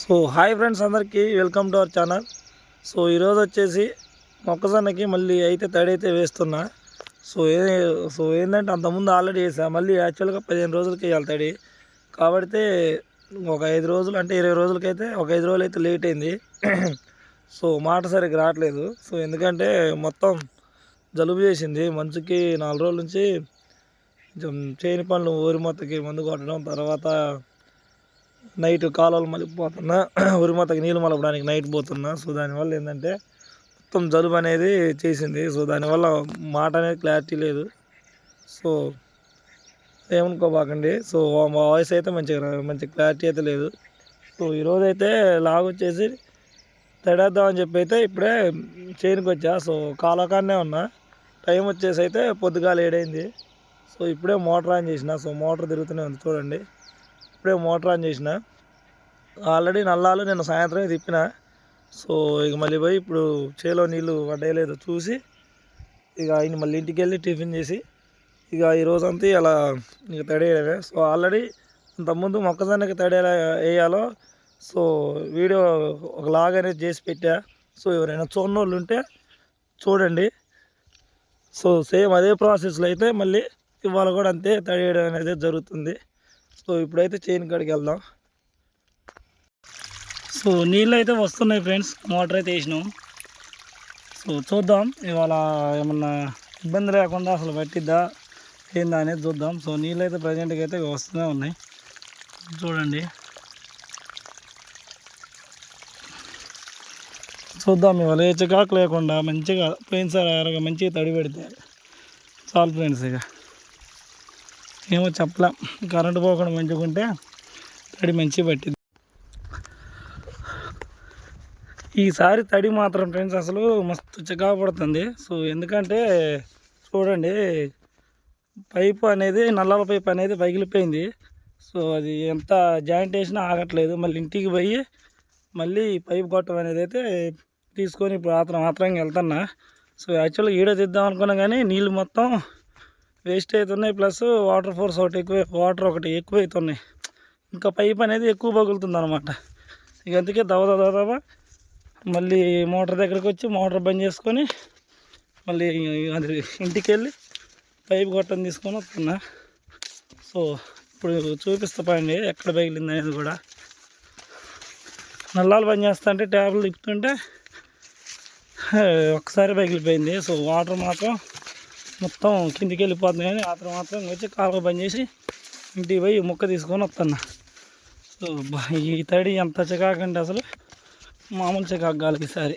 So hi friends అందరికీ welcome to our channel. So ఈరోజు వచ్చేసి మొక్కజొన్నకి మళ్ళీ అయితే తడి అయితే వేస్తున్నా. సో ఏ సో ఏంటంటే అంతకుముందు ఆల్రెడీ వేసా మళ్ళీ యాక్చువల్గా పదిహేను రోజులకి వేయాలి తడి. కాబట్టి ఒక ఐదు రోజులు అంటే ఇరవై రోజులకైతే ఒక ఐదు రోజులు అయితే లేట్ అయింది. సో మాట సరిగ్గా రావట్లేదు. సో ఎందుకంటే మొత్తం జలుబు చేసింది. మంచుకి నాలుగు రోజుల నుంచి కొంచెం చేయని పనులు ఊరి మొత్తకి మందు కొట్టడం తర్వాత నైట్ కాలువలు మలిపోతున్నా ఉరిమతకి నీళ్ళు మలపడానికి నైట్ పోతున్నా. సో దానివల్ల ఏంటంటే మొత్తం జలుబు అనేది చేసింది. సో దానివల్ల మాట అనేది క్లారిటీ లేదు. సో ఏమనుకోబాకండి. సో మా వాయిస్ అయితే మంచిగా మంచి క్లారిటీ అయితే లేదు. సో ఈరోజు అయితే లాగ్ వచ్చేసి తడేద్దామని చెప్పి అయితే ఇప్పుడే చేయనికి వచ్చా. సో కాలకాన్నే ఉన్నా. టైం వచ్చేసి అయితే పొద్దుగాల ఏడైంది. సో ఇప్పుడే మోటార్ ఆన్ చేసిన. సో మోటార్ తిరుగుతూనే ఉంది చూడండి. ఇప్పుడే మోటార్ ఆన్ చేసిన. ఆల్రెడీ నల్లాలు నేను సాయంత్రమే తిప్పిన. సో ఇక మళ్ళీ పోయి ఇప్పుడు చేలో నీళ్ళు పడేయలేదు చూసి ఇక ఆయన మళ్ళీ ఇంటికి వెళ్ళి టిఫిన్ చేసి ఇక ఈరోజు అంతా ఇలా ఇక తడేయడమే. సో ఆల్రెడీ అంతకుముందు మొక్కజొన్నకి తడేలా వేయాలో సో వీడియో ఒక లాగ్ అనేది చేసి పెట్టా. సో ఎవరైనా చూడని వాళ్ళు ఉంటే చూడండి. సో సేమ్ అదే ప్రాసెస్లో అయితే మళ్ళీ ఇవాళ కూడా అంతే తడియడం అనేది జరుగుతుంది. సో ఇప్పుడైతే చైన్ కాడికి వెళ్దాం. సో నీళ్ళు అయితే వస్తున్నాయి ఫ్రెండ్స్ మోటార్ అయితే వేసినాం. సో చూద్దాం ఇవాళ ఏమన్నా ఇబ్బంది లేకుండా అసలు పట్టిద్దా ఏందా అనేది చూద్దాం. సో నీళ్ళు అయితే ప్రజెంట్గా అయితే వస్తూనే ఉన్నాయి. చూడండి. చూద్దాం ఇవాళ ఏ చికాకు లేకుండా మంచిగా పోయినసారి మంచిగా తడి పెడితే చాలు ఫ్రెండ్స్ ఇక. ఏమో చెప్పలేం. కరెంటు పోకుండా మంచిగా తడి మంచిగా పట్టింది ఈసారి తడి మాత్రం ఫ్రెండ్స్ అసలు మస్తు చికాకు పడుతుంది. సో ఎందుకంటే చూడండి పైపు అనేది నల్లల పైపు అనేది పగిలిపోయింది. సో అది ఎంత జాయింట్ వేసినా ఆగట్లేదు. మళ్ళీ ఇంటికి పోయి మళ్ళీ పైపు కొట్టం అనేది అయితే తీసుకొని ఇప్పుడు ఆత్రం ఆత్రంగా వెళ్తున్నా. సో యాక్చువల్గా ఈడ తీద్దాం అనుకున్నా కానీ నీళ్ళు మొత్తం వేస్ట్ అవుతున్నాయి. ప్లస్ వాటర్ ఫోర్స్ ఒకటి ఎక్కువ వాటర్ ఒకటి ఎక్కువ అవుతున్నాయి. ఇంకా పైప్ అనేది ఎక్కువ పగులుతుంది అనమాట ఇక అందుకే దవద దవ మళ్ళీ మోటార్ దగ్గరికి వచ్చి మోటార్ బంద్ చేసుకొని మళ్ళీ అది ఇంటికి వెళ్ళి పైప్ గొట్టం తీసుకొని వస్తున్నా. సో ఇప్పుడు చూపిస్తా పండి ఎక్కడ పగిలింది అనేది కూడా. నల్లాలు బంద్ చేస్తా అంటే ట్యాబ్లు తిప్పుతుంటే ఒకసారి పగిలిపోయింది. సో వాటర్ మాత్రం మొత్తం కిందికి వెళ్ళిపోతుంది కానీ అతను మాత్రం వచ్చి కాలువ బంద్ చేసి ఇంటికి పోయి ముక్క తీసుకొని వస్తున్నా సో ఈ తడి ఎంత చికాకంటే అసలు మామూలు చికాకు గాలికి ఈసారి.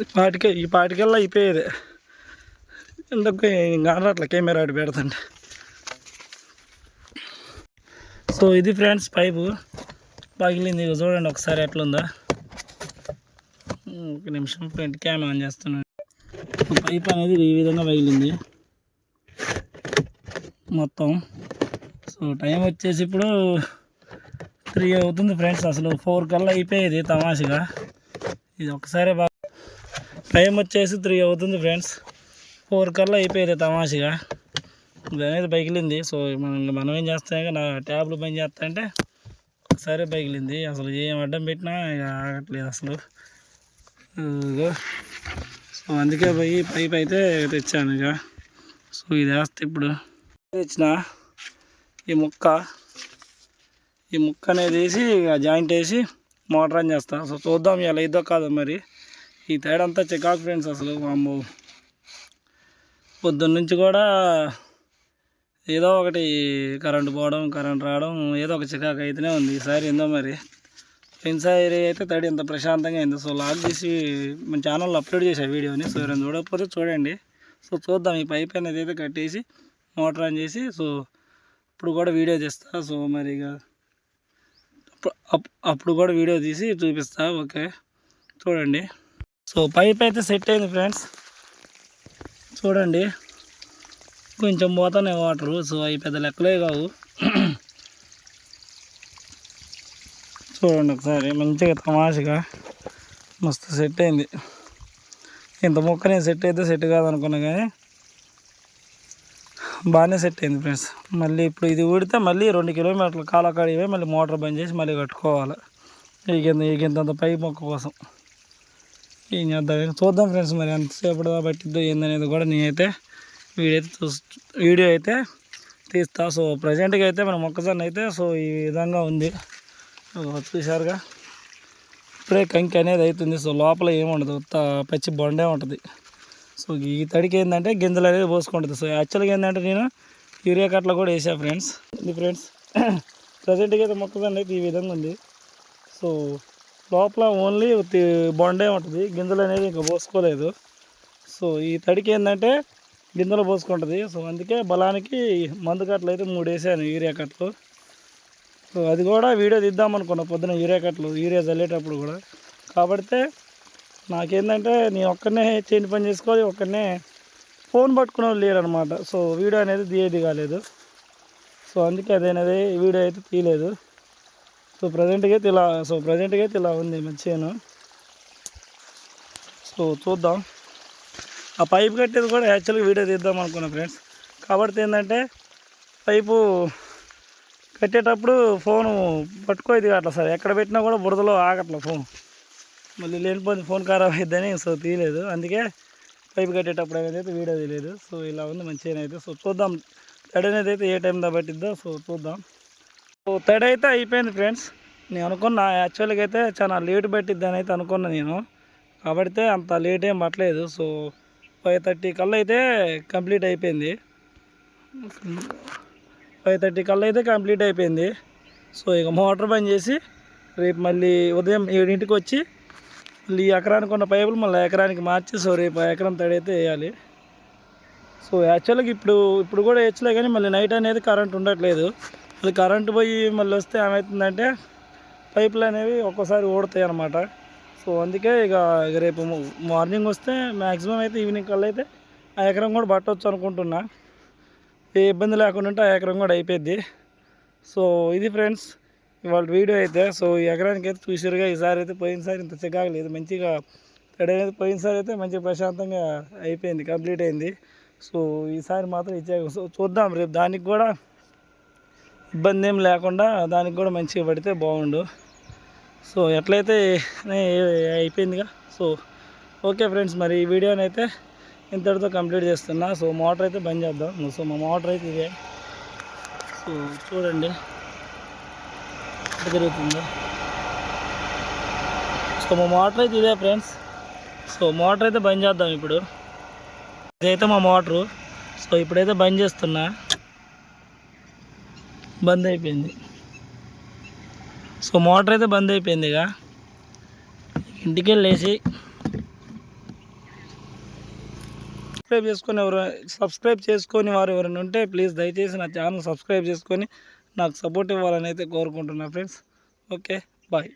ఈ పాటికే ఈ పాటికల్లా అయిపోయేది. ఎందుకు అట్లా కెమెరా అటు పెడతండి సో ఇది ఫ్రెండ్స్ పైపు. పగిలింది చూడండి ఒకసారి ఎట్లుందో. ఒక నిమిషం ఫ్రంట్ క్యామ్ ఆన్ చేస్తున్నాను. పైప్ అనేది ఈ విధంగా పగిలింది. మొత్తం. సో టైం వచ్చేసి ఇప్పుడు త్రీ అవుతుంది ఫ్రెండ్స్. అసలు ఫోర్ కల్లా అయిపోయేది తమాషగా. ఇది ఒకసారి బాగా టైం వచ్చేసి త్రీ అవుతుంది ఫ్రెండ్స్. ఫోర్ కల్లా అయిపోయేది తమాషగా. ఇది అనేది పగిలింది. సో మనం మనం ఏం చేస్తాం నా ట్యాబ్లు పని చేస్తా అంటే ఒకసారి పగిలింది. అసలు ఏం అడ్డం పెట్టినా ఇక ఆగట్లేదు అసలు. సో అందుకే పోయి పైప్ అయితే తెచ్చాను ఇక. సో ఇది వేస్తే ఇప్పుడు. తెచ్చిన ఈ ముక్క. ఈ ముక్క అనేది వేసి ఇక జాయింట్ వేసి మోటార్ ఆన్ చేస్తా. సో చూద్దాం ఇలా ఇదో కాదో మరి. ఈ తైడ్ అంతా చికాక్ ఫ్రెండ్స్ అసలు అమ్మో పొద్దున్న నుంచి కూడా ఏదో ఒకటి కరెంటు పోవడం కరెంట్ రావడం ఏదో ఒక చికాకు అయితేనే ఉంది. ఈసారి ఏందో మరి. పోయినసారి అయితే తడి ఎంత ప్రశాంతంగా అయింది. సో లాగ్ చేసి మన ఛానల్లో అప్లోడ్ చేసా వీడియోని. సో ఎవరైనా చూడకపోతే చూడండి. సో చూద్దాం. ఈ పైప్ అనేది అయితే కట్టేసి మోటార్ ఆన్ చేసి సో ఇప్పుడు కూడా వీడియో తీస్తా. సో మరి ఇక అప్పుడు కూడా వీడియో తీసి చూపిస్తా. ఓకే. చూడండి. సో పైప్ అయితే సెట్ అయింది ఫ్రెండ్స్. చూడండి. కొంచెం పోతున్నాయి వాటరు. సో అవి పెద్ద లెక్కలే కావు. చూడండి ఒకసారి మంచిగా తమాషగా. మస్తు సెట్ అయింది. ఇంత మొక్క నేను సెట్ అయితే సెట్ కాదనుకున్నా కానీ బాగానే సెట్ అయింది ఫ్రెండ్స్ మళ్ళీ ఇప్పుడు ఇది ఊడితే మళ్ళీ రెండు కిలోమీటర్లు కాలకాడివే మళ్ళీ మోటార్ బంద్ చేసి మళ్ళీ కట్టుకోవాలి. ఈగింత ఈగింతంత పై మొక్క కోసం. ఏం చేద్దాం చూద్దాం ఫ్రెండ్స్ మరి ఎంతసేపు పట్టిద్దో ఏందనేది కూడా నేనైతే వీడియో అయితే వీడియో అయితే తీస్తా. సో ప్రజెంట్గా అయితే మన మొక్కజొన్న అయితే సో ఈ విధంగా ఉంది. చూసారుగా ఇప్పుడే కంకి అనేది అవుతుంది. సో లోపల ఏముండదు పచ్చి బొండే ఉంటుంది. సో ఈ తడికి ఏంటంటే గింజలు అనేది పోసుకుంటుంది. సో యాక్చువల్గా ఏంటంటే నేను యూరియా కట్టలో కూడా వేసా ఫ్రెండ్స్. ఇది ఫ్రెండ్స్ ప్రజెంట్గా అయితే మొక్కదండి అయితే ఈ విధంగా ఉంది. సో లోపల ఓన్లీ బొండే ఉంటుంది. గింజలు అనేది ఇంకా పోసుకోలేదు. సో ఈ తడికి ఏంటంటే గింజలు పోసుకుంటుంది. సో అందుకే బలానికి మందు కట్టలు అయితే మూడు వేసాను యూరియా కట్టలు. సో అది కూడా వీడియో తీద్దాం అనుకున్నా. పొద్దున యూరియా కట్లు యూరియా చల్లేటప్పుడు కూడా. కాబట్టి నాకేంటంటే నేను ఒక్కనే చేంజ్ పని చేసుకోవాలి ఒక్కనే ఫోన్ పట్టుకునే వాళ్ళు లేరు అనమాట సో వీడియో అనేది తీయేది కాలేదు. సో అందుకే అదేనది వీడియో అయితే తీయలేదు. సో ప్రజెంట్గా అయితే ఇలా సో ప్రజెంట్గా అయితే ఇలా ఉంది మంచిగాను సో చూద్దాం. ఆ పైప్ కట్టేది కూడా యాక్చువల్గా వీడియో తీద్దాం అనుకున్నా ఫ్రెండ్స్. కాబట్టి ఏంటంటే పైపు పెట్టేటప్పుడు ఫోను పట్టుకోలేదు అట్లా సార్. ఎక్కడ పెట్టినా కూడా బురదలో ఆగట్లే ఫోన్. మళ్ళీ లేనిపోయింది ఫోన్ ఖరాబ్ అయిద్దని సో తీయలేదు. అందుకే పైపు కట్టేటప్పుడు అనేది అయితే వీడియో తీయలేదు. సో ఇలా ఉంది మంచిగా అయితే. సో చూద్దాం తడి అనేది అయితే ఏ టైం దా పట్టిద్దో. సో చూద్దాం. సో తడి అయితే అయిపోయింది ఫ్రెండ్స్. నేను అనుకున్నా యాక్చువల్గా అయితే చాలా లేట్ పట్టిద్ది అని అయితే అనుకున్నా నేను. కాబట్టి అంత లేట్ ఏం పట్టలేదు. సో ఫైవ్ థర్టీ కల్లా అయితే కంప్లీట్ అయిపోయింది. ఫైవ్ థర్టీ కల్లా అయితే కంప్లీట్ అయిపోయింది. సో ఇక మోటార్ బంద్ చేసి రేపు మళ్ళీ ఉదయం ఏడింటికి వచ్చి మళ్ళీ ఈ ఎకరానికి ఉన్న పైపులు మళ్ళీ ఎకరానికి మార్చి సో రేపు ఎకరం తడి అయితే వేయాలి. సో యాక్చువల్గా ఇప్పుడు ఇప్పుడు కూడా వేయచ్చులే కానీ మళ్ళీ నైట్ అనేది కరెంట్ ఉండట్లేదు. మళ్ళీ కరెంట్ పోయి మళ్ళీ వస్తే ఏమవుతుందంటే పైపులు అనేవి ఒక్కోసారి ఊడతాయి అన్నమాట. సో అందుకే ఇక ఇక రేపు మార్నింగ్ వస్తే మ్యాక్సిమం అయితే ఈవినింగ్ కల్లా అయితే ఆ ఎకరం కూడా పట్టవచ్చు అనుకుంటున్నా. ఏ ఇబ్బంది లేకుండా ఉంటే ఆ ఎకరం కూడా అయిపోద్ది సో ఇది ఫ్రెండ్స్ ఇవాళ వీడియో అయితే సో ఈ ఎకరానికి అయితే చూసారుగా ఈసారి అయితే పోయినసారి ఇంత చికాకు లేదు. మంచిగా తడి అనేది పోయినసారి అయితే మంచిగా ప్రశాంతంగా అయిపోయింది కంప్లీట్ అయింది. సో ఈసారి మాత్రం ఇచ్చే సో చూద్దాం రేపు దానికి కూడా ఇబ్బంది ఏం లేకుండా దానికి కూడా మంచిగా పడితే బాగుండు. సో ఎట్లయితే అయిపోయిందిగా సో ఓకే ఫ్రెండ్స్ మరి ఈ వీడియోనైతే ఇంతటితో కంప్లీట్ చేస్తున్నా. సో మోటార్ అయితే బంద్ చేద్దాం. సో మా మోటార్ అయితే ఇదే. సో చూడండి. ఎట్లా తిరుగుతుందో. సో మా మోటార్ అయితే ఇదే ఫ్రెండ్స్. సో మోటార్ అయితే బంద్ చేద్దాం ఇప్పుడు. ఇదైతే మా మోటరు. సో ఇప్పుడైతే బంద్ చేస్తున్నా. బంద్ అయిపోయింది. సో మోటార్ అయితే బంద్ అయిపోయింది ఇక. ఇంటికి వెళ్ళేసి సబ్స్క్రైబ్ చేసుకొని ఎవరు సబ్స్క్రైబ్ చేసుకొని వారు ఎవరైనా ఉంటే ప్లీజ్ దయచేసి నా ఛానల్ సబ్స్క్రైబ్ చేసుకొని నాకు సపోర్ట్ ఇవ్వాలని అయితే కోరుకుంటున్నా ఫ్రెండ్స్ ఓకే బాయ్